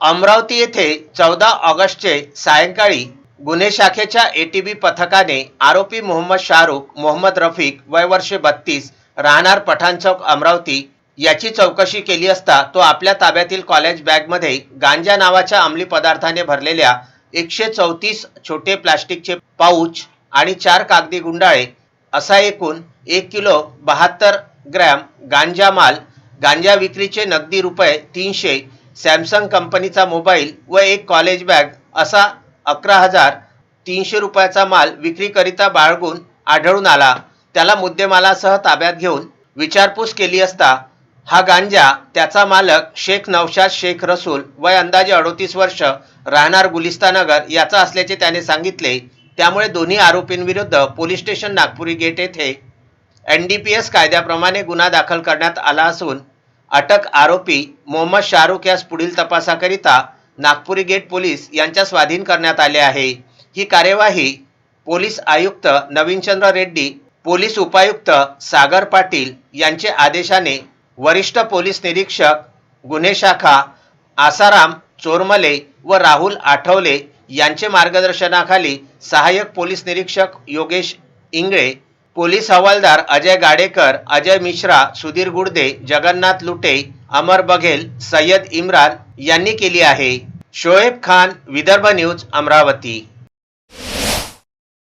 अमरावती येथे चौदा ऑगस्टचे सायंकाळी गुन्हे शाखेच्या एटीबी पथकाने आरोपी मोहम्मद शाहरुख मोहम्मद रफीक वय वर्षे बत्तीस राहणार पठाण चौक अमरावती याची चौकशी केली असता तो आपल्या ताब्यातील कॉलेज बॅगमध्ये गांजा नावाच्या अंमली पदार्थाने भरलेल्या एकशे चौतीस छोटे प्लास्टिकचे पाऊच आणि चार कागदी गुंडाळे असा एकूण एक किलो बहात्तर ग्रॅम गांजा माल गांजा विक्रीचे नगदी रुपये तीनशे सॅमसंग कंपनीचा मोबाईल व एक कॉलेज बॅग असा अकरा हजार तीनशे रुपयाचा माल विक्रीकरिता बाळगून आढळून आला. त्याला मुद्देमालासह ताब्यात घेऊन विचारपूस केली असता हा गांजा त्याचा मालक शेख नवशाद शेख रसूल वय अंदाजे अडोतीस वर्ष राहणार गुलिस्तानगर याचा असल्याचे त्याने सांगितले. त्यामुळे दोन्ही आरोपींविरुद्ध पोलीस स्टेशन नागपुरी गेट येथे एन डी पी एस कायद्याप्रमाणे गुन्हा दाखल करण्यात आला असून अटक आरोपी मोहम्मद शाहरुख यास पुढील तपासाकरिता नागपुरी गेट पोलीस यांच्या स्वाधीन करण्यात आले आहे. ही कार्यवाही पोलीस आयुक्त नवीनचंद्र रेड्डी पोलीस उपायुक्त सागर पाटील यांचे आदेशाने वरिष्ठ पोलीस निरीक्षक गुन्हे शाखा आसाराम चोरमले व राहुल आठवले यांचे मार्गदर्शनाखाली सहाय्यक पोलीस निरीक्षक योगेश इंगळे पोलीस हवालदार अजय गाडेकर अजय मिश्रा सुधीर गुडदे जगन्नाथ लुटे अमर बघेल सय्यद इम्रान यांनी केली आहे. शोएब खान विदर्भ न्यूज अमरावती.